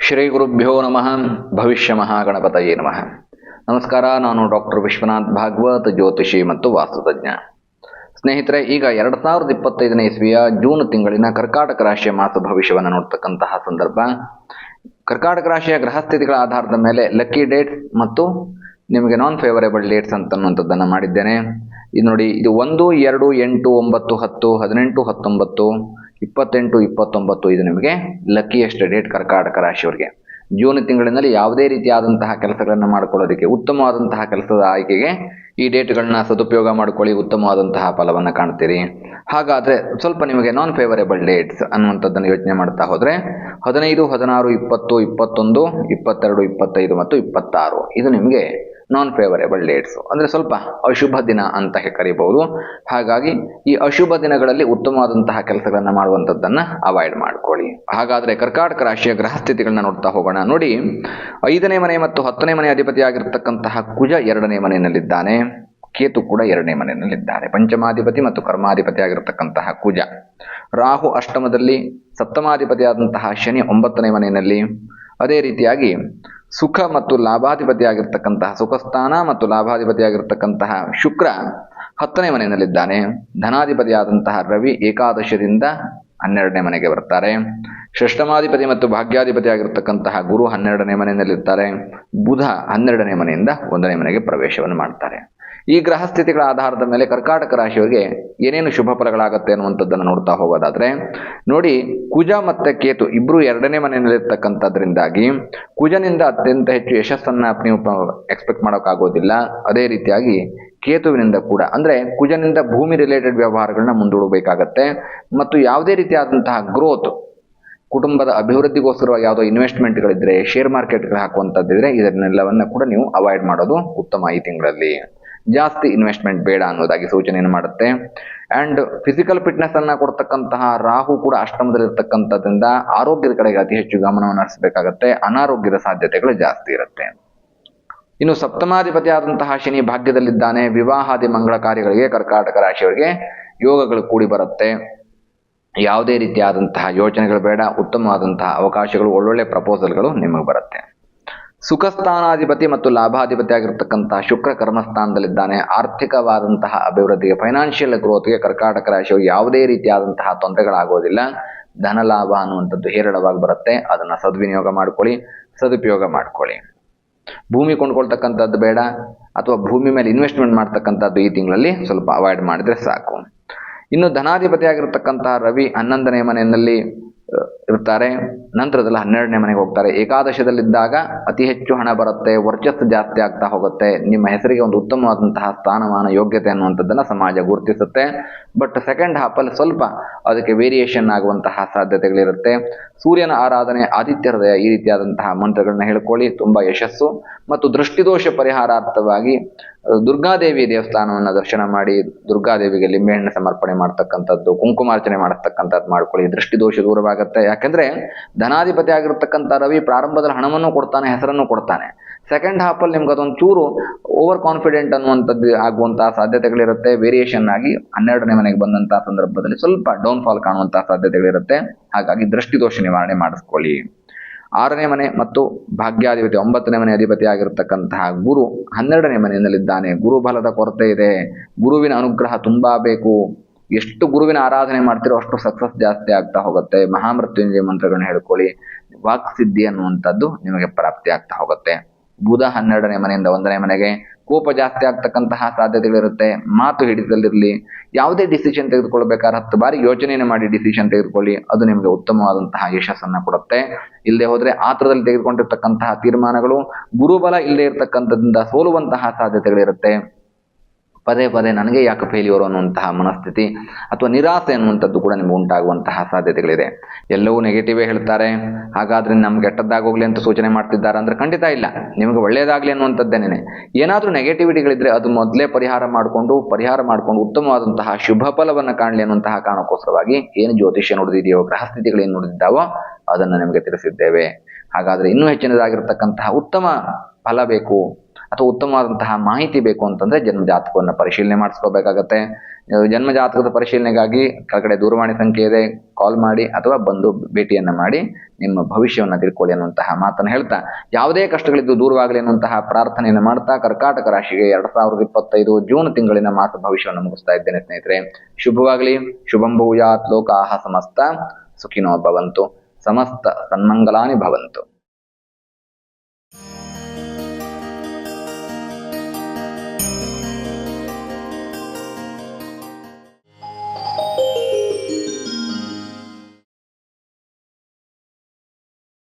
ಶ್ರೀ ಗುರುಭ್ಯೋ ನಮಃ. ಭವಿಷ್ಯ ಮಹಾಗಣಪತಯೇ ನಮಃ. ನಮಸ್ಕಾರ, ನಾನು ಡಾಕ್ಟರ್ ವಿಶ್ವನಾಥ್ ಭಾಗವತ್, ಜ್ಯೋತಿಷಿ ಮತ್ತು ವಾಸ್ತುತಜ್ಞ. ಸ್ನೇಹಿತರೆ, ಈಗ ಎರಡು ಸಾವಿರದ ಇಪ್ಪತ್ತೈದನೇ ಇಸ್ವಿಯ ಜೂನ್ ತಿಂಗಳಿನ ಕರ್ಕಾಟಕ ರಾಶಿಯ ಮಾಸ ಭವಿಷ್ಯವನ್ನು ನೋಡ್ತಕ್ಕಂತಹ ಸಂದರ್ಭ. ಕರ್ಕಾಟಕ ರಾಶಿಯ ಗ್ರಹಸ್ಥಿತಿಗಳ ಆಧಾರದ ಮೇಲೆ ಲಕ್ಕಿ ಡೇಟ್ಸ್ ಮತ್ತು ನಿಮಗೆ ನಾನ್ ಫೇವರೇಬಲ್ ಡೇಟ್ಸ್ ಅಂತನ್ನುವಂಥದ್ದನ್ನು ಮಾಡಿದ್ದೇನೆ. ಇದು ನೋಡಿ, ಇದು ಒಂದು, ಎರಡು, ಎಂಟು, ಒಂಬತ್ತು, ಹತ್ತು, ಹದಿನೆಂಟು, ಹತ್ತೊಂಬತ್ತು ಇಪ್ಪತ್ತೆಂಟು, ಇಪ್ಪತ್ತೊಂಬತ್ತು ಇದು ನಿಮಗೆ ಲಕ್ಕಿಯೆಸ್ಟ್ ಡೇಟ್ ಕರ್ಕಾಟಕ ರಾಶಿಯವರಿಗೆ. ಜೂನ್ ತಿಂಗಳಿನಲ್ಲಿ ಯಾವುದೇ ರೀತಿಯಾದಂತಹ ಕೆಲಸಗಳನ್ನು ಮಾಡಿಕೊಳ್ಳೋದಕ್ಕೆ, ಉತ್ತಮವಾದಂತಹ ಕೆಲಸದ ಆಯ್ಕೆಗೆ ಈ ಡೇಟ್ಗಳನ್ನ ಸದುಪಯೋಗ ಮಾಡಿಕೊಳ್ಳಿ, ಉತ್ತಮವಾದಂತಹ ಫಲವನ್ನು ಕಾಣ್ತೀರಿ. ಹಾಗಾದರೆ ಸ್ವಲ್ಪ ನಿಮಗೆ ನಾನ್ ಫೇವರೇಬಲ್ ಡೇಟ್ಸ್ ಅನ್ನುವಂಥದ್ದನ್ನು ಯೋಚನೆ ಮಾಡ್ತಾ ಹೋದರೆ, ಹದಿನೈದು, ಹದಿನಾರು, ಇಪ್ಪತ್ತು, ಇಪ್ಪತ್ತೊಂದು, ಇಪ್ಪತ್ತೆರಡು, ಇಪ್ಪತ್ತೈದು ಮತ್ತು ಇಪ್ಪತ್ತಾರು, ಇದು ನಿಮಗೆ ನಾನ್ ಫೇವರೇಬಲ್ ಡೇಟ್ಸು ಅಂದರೆ ಸ್ವಲ್ಪ ಅಶುಭ ದಿನ ಅಂತ ಕರಿಬಹುದು. ಹಾಗಾಗಿ ಈ ಅಶುಭ ದಿನಗಳಲ್ಲಿ ಉತ್ತಮವಾದಂತಹ ಕೆಲಸಗಳನ್ನು ಮಾಡುವಂಥದ್ದನ್ನು ಅವಾಯ್ಡ್ ಮಾಡ್ಕೊಳ್ಳಿ. ಹಾಗಾದರೆ ಕರ್ಕಾಟಕ ರಾಶಿಯ ಗ್ರಹ ಸ್ಥಿತಿಗಳನ್ನ ನೋಡ್ತಾ ಹೋಗೋಣ. ನೋಡಿ, ಐದನೇ ಮನೆ ಮತ್ತು ಹತ್ತನೇ ಮನೆ ಅಧಿಪತಿಯಾಗಿರ್ತಕ್ಕಂತಹ ಕುಜ ಎರಡನೇ ಮನೆಯಲ್ಲಿದ್ದಾನೆ. ಕೇತು ಕೂಡ ಎರಡನೇ ಮನೆಯಲ್ಲಿದ್ದಾರೆ. ಪಂಚಮಾಧಿಪತಿ ಮತ್ತು ಕರ್ಮಾಧಿಪತಿ ಆಗಿರತಕ್ಕಂತಹ ಕುಜ. ರಾಹು ಅಷ್ಟಮದಲ್ಲಿ ಸಪ್ತಮಾಧಿಪತಿಯಾದಂತಹ ಶನಿ ಒಂಬತ್ತನೇ ಮನೆಯಲ್ಲಿ. ಅದೇ ರೀತಿಯಾಗಿ ಸುಖ ಮತ್ತು ಲಾಭಾಧಿಪತಿಯಾಗಿರ್ತಕ್ಕಂತಹ, ಸುಖಸ್ಥಾನ ಮತ್ತು ಲಾಭಾಧಿಪತಿಯಾಗಿರ್ತಕ್ಕಂತಹ ಶುಕ್ರ ಹತ್ತನೇ ಮನೆಯಲ್ಲಿದ್ದಾನೆ. ಧನಾಧಿಪತಿಯಾದಂತಹ ರವಿ ಏಕಾದಶದಿಂದ ಹನ್ನೆರಡನೇ ಮನೆಗೆ ಬರ್ತಾರೆ. ಷಷ್ಟಮಾಧಿಪತಿ ಮತ್ತು ಭಾಗ್ಯಾಧಿಪತಿ ಆಗಿರ್ತಕ್ಕಂತಹ ಗುರು ಹನ್ನೆರಡನೇ ಮನೆಯಲ್ಲಿರ್ತಾರೆ. ಬುಧ ಹನ್ನೆರಡನೇ ಮನೆಯಿಂದ ಒಂದನೇ ಮನೆಗೆ ಪ್ರವೇಶವನ್ನು ಮಾಡ್ತಾರೆ. ಈ ಗ್ರಹ ಸ್ಥಿತಿಗಳ ಆಧಾರದ ಮೇಲೆ ಕರ್ಕಾಟಕ ರಾಶಿಯವರಿಗೆ ಏನೇನು ಶುಭ ಫಲಗಳಾಗುತ್ತೆ ಅನ್ನುವಂಥದ್ದನ್ನು ನೋಡ್ತಾ ಹೋಗೋದಾದ್ರೆ, ನೋಡಿ ಕುಜ ಮತ್ತೆ ಕೇತು ಇಬ್ಬರು ಎರಡನೇ ಮನೆಯಲ್ಲಿರ್ತಕ್ಕಂಥದ್ರಿಂದಾಗಿ ಕುಜನಿಂದ ಅತ್ಯಂತ ಹೆಚ್ಚು ಯಶಸ್ಸನ್ನ ನೀವು ಎಕ್ಸ್ಪೆಕ್ಟ್ ಮಾಡೋಕ್ಕಾಗೋದಿಲ್ಲ. ಅದೇ ರೀತಿಯಾಗಿ ಕೇತುವಿನಿಂದ ಕೂಡ, ಅಂದ್ರೆ ಕುಜನಿಂದ ಭೂಮಿ ರಿಲೇಟೆಡ್ ವ್ಯವಹಾರಗಳನ್ನ ಮುಂದೂಡಬೇಕಾಗತ್ತೆ. ಮತ್ತು ಯಾವುದೇ ರೀತಿಯಾದಂತಹ ಗ್ರೋತ್ ಕುಟುಂಬದ ಅಭಿವೃದ್ಧಿಗೋಸ್ಕರ ಯಾವುದೋ ಇನ್ವೆಸ್ಟ್ಮೆಂಟ್ಗಳಿದ್ರೆ ಶೇರ್ ಮಾರ್ಕೆಟ್ಗಳು ಹಾಕುವಂಥದ್ದಿದ್ರೆ ಇದನ್ನೆಲ್ಲವನ್ನ ಕೂಡ ನೀವು ಅವಾಯ್ಡ್ ಮಾಡೋದು ಉತ್ತಮ ಈ ತಿಂಗಳಲ್ಲಿ. ಜಾಸ್ತಿ ಇನ್ವೆಸ್ಟ್ಮೆಂಟ್ ಬೇಡ ಅನ್ನೋದಾಗಿ ಸೂಚನೆಯನ್ನು ಮಾಡುತ್ತೆ. ಅಂಡ್ ಫಿಸಿಕಲ್ ಫಿಟ್ನೆಸ್ ಅನ್ನ ಕೊಡ್ತಕ್ಕಂತಹ ರಾಹು ಕೂಡ ಅಷ್ಟಮದಲ್ಲಿರ್ತಕ್ಕಂಥದ್ರಿಂದ ಆರೋಗ್ಯದ ಕಡೆಗೆ ಅತಿ ಹೆಚ್ಚು ಗಮನವನ್ನು ಹರಿಸಬೇಕಾಗತ್ತೆ. ಅನಾರೋಗ್ಯದ ಸಾಧ್ಯತೆಗಳು ಜಾಸ್ತಿ ಇರುತ್ತೆ. ಇನ್ನು ಸಪ್ತಮಾಧಿಪತಿ ಆದಂತಹ ಶನಿ ಭಾಗ್ಯದಲ್ಲಿದ್ದಾನೆ. ವಿವಾಹಾದಿ ಮಂಗಳ ಕಾರ್ಯಗಳಿಗೆ ಕರ್ಕಾಟಕ ರಾಶಿಯವರಿಗೆ ಯೋಗಗಳು ಕೂಡಿ ಬರುತ್ತೆ. ಯಾವುದೇ ರೀತಿಯಾದಂತಹ ಯೋಚನೆಗಳು ಬೇಡ. ಉತ್ತಮವಾದಂತಹ ಅವಕಾಶಗಳು, ಒಳ್ಳೊಳ್ಳೆ ಪ್ರಪೋಸಲ್ಗಳು ನಿಮಗೆ ಬರುತ್ತೆ. ಸುಖಸ್ಥಾನಾಧಿಪತಿ ಮತ್ತು ಲಾಭಾಧಿಪತಿ ಆಗಿರ್ತಕ್ಕಂತಹ ಶುಕ್ರ ಕರ್ಮಸ್ಥಾನದಲ್ಲಿದ್ದಾನೆ. ಆರ್ಥಿಕವಾದಂತಹ ಅಭಿವೃದ್ಧಿಗೆ ಫೈನಾನ್ಷಿಯಲ್ ಗ್ರೋತ್ಗೆ ಕರ್ಕಾಟಕ ರಾಶಿಯು ಯಾವುದೇ ರೀತಿಯಾದಂತಹ ತೊಂದರೆಗಳಾಗೋದಿಲ್ಲ. ಧನ ಲಾಭ ಅನ್ನುವಂಥದ್ದು ಹೇರಳವಾಗಿ ಬರುತ್ತೆ. ಅದನ್ನ ಸದ್ವಿನಿಯೋಗ ಮಾಡ್ಕೊಳ್ಳಿ, ಸದುಪಯೋಗ ಮಾಡ್ಕೊಳ್ಳಿ. ಭೂಮಿ ಕೊಂಡ್ಕೊಳ್ತಕ್ಕಂಥದ್ದು ಬೇಡ, ಅಥವಾ ಭೂಮಿ ಮೇಲೆ ಇನ್ವೆಸ್ಟ್ಮೆಂಟ್ ಮಾಡ್ತಕ್ಕಂಥದ್ದು ಈ ತಿಂಗಳಲ್ಲಿ ಸ್ವಲ್ಪ ಅವಾಯ್ಡ್ ಮಾಡಿದ್ರೆ ಸಾಕು. ಇನ್ನು ಧನಾಧಿಪತಿ ಆಗಿರತಕ್ಕಂತಹ ರವಿ ಹನ್ನೊಂದನೇ ಮನೆಯಲ್ಲಿ ಇರ್ತಾರೆ ನಂತರದಲ್ಲಿ ಹನ್ನೆರಡನೇ ಮನೆಗೆ ಹೋಗ್ತಾರೆ. ಏಕಾದಶದಲ್ಲಿದ್ದಾಗ ಅತಿ ಹೆಚ್ಚು ಹಣ ಬರುತ್ತೆ, ವರ್ಚಸ್ಸು ಜಾಸ್ತಿ ಆಗ್ತಾ ಹೋಗುತ್ತೆ. ನಿಮ್ಮ ಹೆಸರಿಗೆ ಒಂದು ಉತ್ತಮವಾದಂತಹ ಸ್ಥಾನಮಾನ, ಯೋಗ್ಯತೆ ಅನ್ನುವಂಥದ್ದನ್ನು ಸಮಾಜ ಗುರುತಿಸುತ್ತೆ. ಬಟ್ ಸೆಕೆಂಡ್ ಹಾಫಲ್ಲಿ ಸ್ವಲ್ಪ ಅದಕ್ಕೆ ವೇರಿಯೇಷನ್ ಆಗುವಂತಹ ಸಾಧ್ಯತೆಗಳಿರುತ್ತೆ. ಸೂರ್ಯನ ಆರಾಧನೆ ಆದಿತ್ಯ ಹೃದಯ ಈ ರೀತಿಯಾದಂತಹ ಮಂತ್ರಗಳನ್ನ ಹೇಳ್ಕೊಳ್ಳಿ. ತುಂಬ ಯಶಸ್ಸು. ಮತ್ತು ದೃಷ್ಟಿದೋಷ ಪರಿಹಾರಾರ್ಥವಾಗಿ ದುರ್ಗಾದೇವಿ ದೇವಸ್ಥಾನವನ್ನು ದರ್ಶನ ಮಾಡಿ, ದುರ್ಗಾದೇವಿಗೆ ಲಿಂಬೆಹಣ್ಣು ಸಮರ್ಪಣೆ ಮಾಡ್ತಕ್ಕಂಥದ್ದು, ಕುಂಕುಮಾರ್ಚನೆ ಮಾಡತಕ್ಕಂಥದ್ದು ಮಾಡ್ಕೊಳ್ಳಿ. ದೃಷ್ಟಿದೋಷ ದೂರವಾಗುತ್ತೆ. ಯಾಕಂದ್ರೆ, ಧನಾಧಿಪತಿ ಆಗಿರ್ತಕ್ಕಂಥ ರವಿ ಪ್ರಾರಂಭದಲ್ಲಿ ಹಣವನ್ನು ಕೊಡ್ತಾನೆ, ಹೆಸರನ್ನು ಕೊಡ್ತಾನೆ. ಸೆಕೆಂಡ್ ಹಾಫಲ್ಲಿ ನಿಮ್ಗೆ ಅದೊಂದು ಚೂರು ಓವರ್ ಕಾನ್ಫಿಡೆಂಟ್ ಅನ್ನುವಂಥದ್ದು ಆಗುವಂತಹ ಸಾಧ್ಯತೆಗಳಿರುತ್ತೆ. ವೇರಿಯೇಷನ್ ಆಗಿ ಹನ್ನೆರಡನೇ ಮನೆಗೆ ಬಂದಂತಹ ಸಂದರ್ಭದಲ್ಲಿ ಸ್ವಲ್ಪ ಡೌನ್ ಫಾಲ್ ಕಾಣುವಂತಹ ಸಾಧ್ಯತೆಗಳಿರುತ್ತೆ. ಹಾಗಾಗಿ ದೃಷ್ಟಿದೋಷ ನಿವಾರಣೆ ಮಾಡಿಸ್ಕೊಳ್ಳಿ. ಆರನೇ ಮನೆ ಮತ್ತು ಭಾಗ್ಯಾಧಿಪತಿ, ಒಂಬತ್ತನೇ ಮನೆ ಅಧಿಪತಿ ಆಗಿರತಕ್ಕಂತಹ ಗುರು ಹನ್ನೆರಡನೇ ಮನೆಯಲ್ಲಿದ್ದಾನೆ. ಗುರು ಬಲದ ಕೊರತೆ ಇದೆ. ಗುರುವಿನ ಅನುಗ್ರಹ ತುಂಬಾ ಬೇಕು. ಎಷ್ಟು ಗುರುವಿನ ಆರಾಧನೆ ಮಾಡ್ತಿರೋ ಅಷ್ಟು ಸಕ್ಸಸ್ ಜಾಸ್ತಿ ಆಗ್ತಾ ಹೋಗುತ್ತೆ. ಮಹಾಮೃತ್ಯುಂಜಯ ಮಂತ್ರಗಳನ್ನ ಹೇಳ್ಕೊಳ್ಳಿ. ವಾಕ್ಸಿದ್ಧಿ ಅನ್ನುವಂಥದ್ದು ನಿಮಗೆ ಪ್ರಾಪ್ತಿ ಆಗ್ತಾ ಹೋಗುತ್ತೆ. ಬುಧ ಹನ್ನೆರಡನೇ ಮನೆಯಿಂದ ಒಂದನೇ ಮನೆಗೆ. ಕೋಪ ಜಾಸ್ತಿ ಆಗ್ತಕ್ಕಂತಹ ಸಾಧ್ಯತೆಗಳಿರುತ್ತೆ. ಮಾತು ಹಿಡಿತದಲ್ಲಿರಲಿ. ಯಾವುದೇ ಡಿಸಿಷನ್ ತೆಗೆದುಕೊಳ್ಬೇಕಾದ್ರೆ ಹತ್ತು ಬಾರಿ ಯೋಚನೆಯನ್ನು ಮಾಡಿ ಡಿಸಿಷನ್ ತೆಗೆದುಕೊಳ್ಳಿ. ಅದು ನಿಮಗೆ ಉತ್ತಮವಾದಂತಹ ಯಶಸ್ಸನ್ನು ಕೊಡುತ್ತೆ. ಇಲ್ಲದೆ ಹೋದ್ರೆ ಆತ್ರದಲ್ಲಿ ತೆಗೆದುಕೊಂಡಿರ್ತಕ್ಕಂತಹ ತೀರ್ಮಾನಗಳು ಗುರುಬಲ ಇಲ್ಲದೆ ಇರತಕ್ಕಂಥದ್ರಿಂದ ಸೋಲುವಂತಹ ಸಾಧ್ಯತೆಗಳಿರುತ್ತೆ. ಪದೇ ಪದೇ ನನಗೆ ಯಾಕೆ ಫೇಲ್ಯೂರ್ ಅನ್ನುವಂತಹ ಮನಸ್ಥಿತಿ ಅಥವಾ ನಿರಾಸೆ ಅನ್ನುವಂಥದ್ದು ಕೂಡ ನಿಮಗೆ ಉಂಟಾಗುವಂತಹ ಸಾಧ್ಯತೆಗಳಿದೆ. ಎಲ್ಲವೂ ನೆಗೆಟಿವೇ ಹೇಳ್ತಾರೆ. ಹಾಗಾದ್ರೆ ನಮ್ಗೆ ಕೆಟ್ಟದ್ದಾಗೋಗ್ಲಿ ಅಂತ ಸೂಚನೆ ಮಾಡ್ತಿದ್ದಾರೆ ಅಂದ್ರೆ ಖಂಡಿತ ಇಲ್ಲ. ನಿಮಗೆ ಒಳ್ಳೆಯದಾಗಲಿ ಅನ್ನುವಂಥದ್ದೇನೆ ಏನಾದರೂ ನೆಗೆಟಿವಿಟಿಗಳಿದ್ರೆ ಅದು ಮೊದಲೇ ಪರಿಹಾರ ಮಾಡಿಕೊಂಡು ಪರಿಹಾರ ಮಾಡಿಕೊಂಡು ಉತ್ತಮವಾದಂತಹ ಶುಭ ಫಲವನ್ನು ಕಾಣಲಿ ಅನ್ನುವಂತಹ ಕಾರಣಕ್ಕೋಸ್ಕರವಾಗಿ ಏನು ಜ್ಯೋತಿಷ್ಯ ನುಡಿದಿದೆಯೋ ಗ್ರಹಸ್ಥಿತಿಗಳು ಏನು ನುಡಿದಿದ್ದಾವೋ ಅದನ್ನು ನಿಮಗೆ ತಿಳಿಸಿದ್ದೇವೆ. ಹಾಗಾದ್ರೆ ಇನ್ನೂ ಹೆಚ್ಚಿನದಾಗಿರ್ತಕ್ಕಂತಹ ಉತ್ತಮ ಫಲ ಬೇಕು. ಅಥವಾ ಉತ್ತಮವಾದಂತಹ ಮಾಹಿತಿ ಬೇಕು ಅಂತಂದ್ರೆ ಜನ್ಮ ಜಾತಕವನ್ನು ಪರಿಶೀಲನೆ ಮಾಡಿಸ್ಕೋಬೇಕಾಗತ್ತೆ. ಜನ್ಮಜಾತಕದ ಜನ್ಮ ಜಾತಕದ ಪರಿಶೀಲನೆಗಾಗಿ ಕೆಳಗಡೆ ದೂರವಾಣಿ ಸಂಖ್ಯೆ ಇದೆ ಕಾಲ್ ಮಾಡಿ ಅಥವಾ ಬಂದು ಭೇಟಿಯನ್ನು ಮಾಡಿ ನಿಮ್ಮ ಭವಿಷ್ಯವನ್ನು ತಿಳ್ಕೊಳ್ಳಿ ಅನ್ನುವಂತಹ ಮಾತನ್ನು ಹೇಳ್ತಾ, ಯಾವುದೇ ಕಷ್ಟಗಳಿದ್ದು ದೂರವಾಗಲಿ ಅನ್ನುವಂತಹ ಪ್ರಾರ್ಥನೆಯನ್ನು ಮಾಡ್ತಾ, ಕರ್ಕಾಟಕ ರಾಶಿಗೆ ಎರಡ್ ಸಾವಿರದ ಇಪ್ಪತ್ತೈದು ಜೂನ್ ತಿಂಗಳಿನ ಮಾಸ ಭವಿಷ್ಯವನ್ನು ಮುಗಿಸ್ತಾ ಇದ್ದೇನೆ ಸ್ನೇಹಿತರೆ. ಶುಭವಾಗಲಿ ಶುಭಂಭೂಯಾತ್ ಲೋಕಾಹ ಸಮಸ್ತ ಸುಖಿನೋ ಭವಂತು, ಸಮಸ್ತ ಸನ್ಮಂಗಲಾನಿ ಭವಂತು.